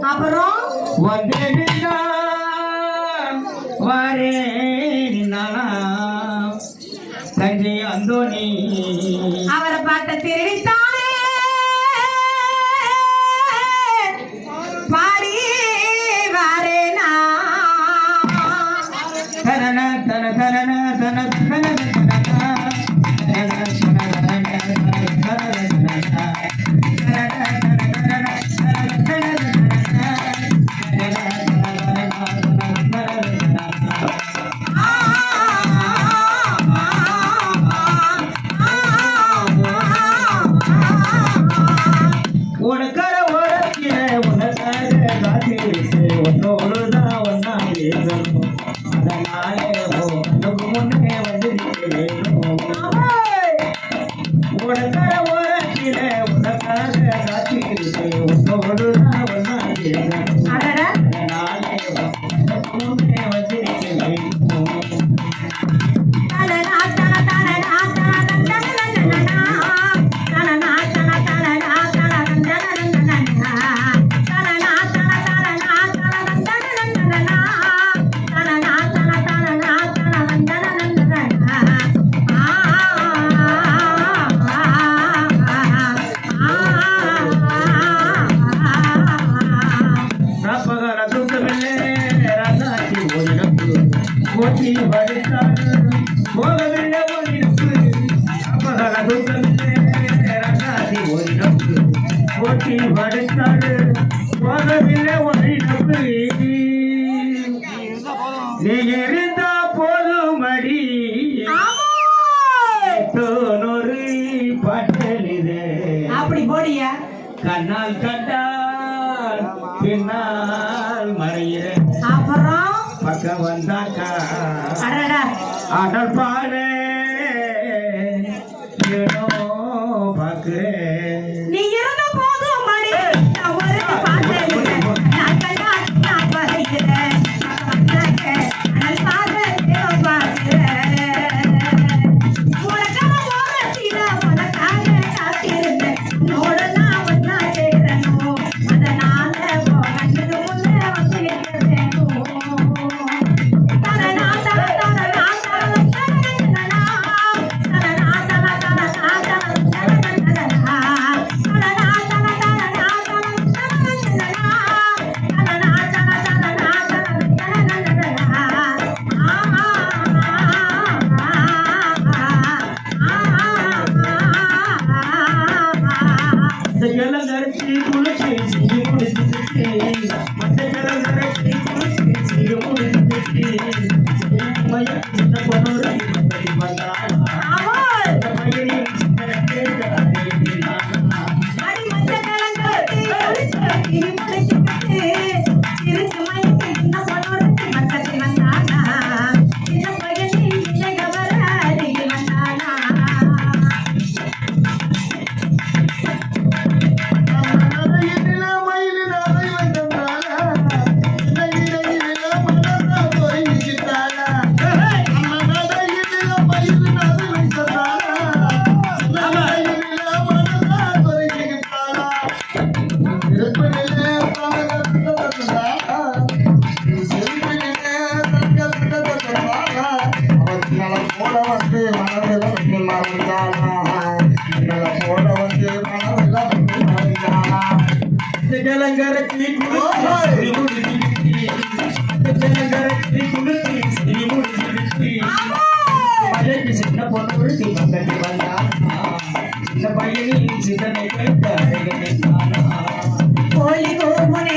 அப்புறம்? தஞ்சை அந்தோணி. அவரை பார்த்த திருடித்தானே காத்திருக்கு உன்னோடு தான் ஒன்னா இருக்கணும் அதனாலே உனக்கு முன்னே உனக்காக ஒன்னா இருக்கணும் அதனாலே முன்னே வந்திருக்க படித்தாரு போகவில்லை ஓடினப்பு ராப்பகல தூக்கமில்லை நீ இருந்தா போதும் அடி அப்படி போடியா. கண்ணால் கண்டால் பின்னால் மறையிற பக்கம் வந்தாக்கா அடல் பாரு இந்த கிழங்கரைச்சி குளிச்சு சிறு முடிச்சுட்டு மற்ற கிழங்கரைச்சி குளிச்சு சிறு முடிச்சுட்டு சின்ன பொண்ணு வந்தாளா அவள் జలంగర త్రిగుడు శ్రీముడి జలంగర త్రిగుడు శ్రీముడి పల్లెకి చిన్న పొన్నూరు తిమ్మని వల్ల చిన్న పల్లెని చిన్న నెగ్గ పోలి గోమణ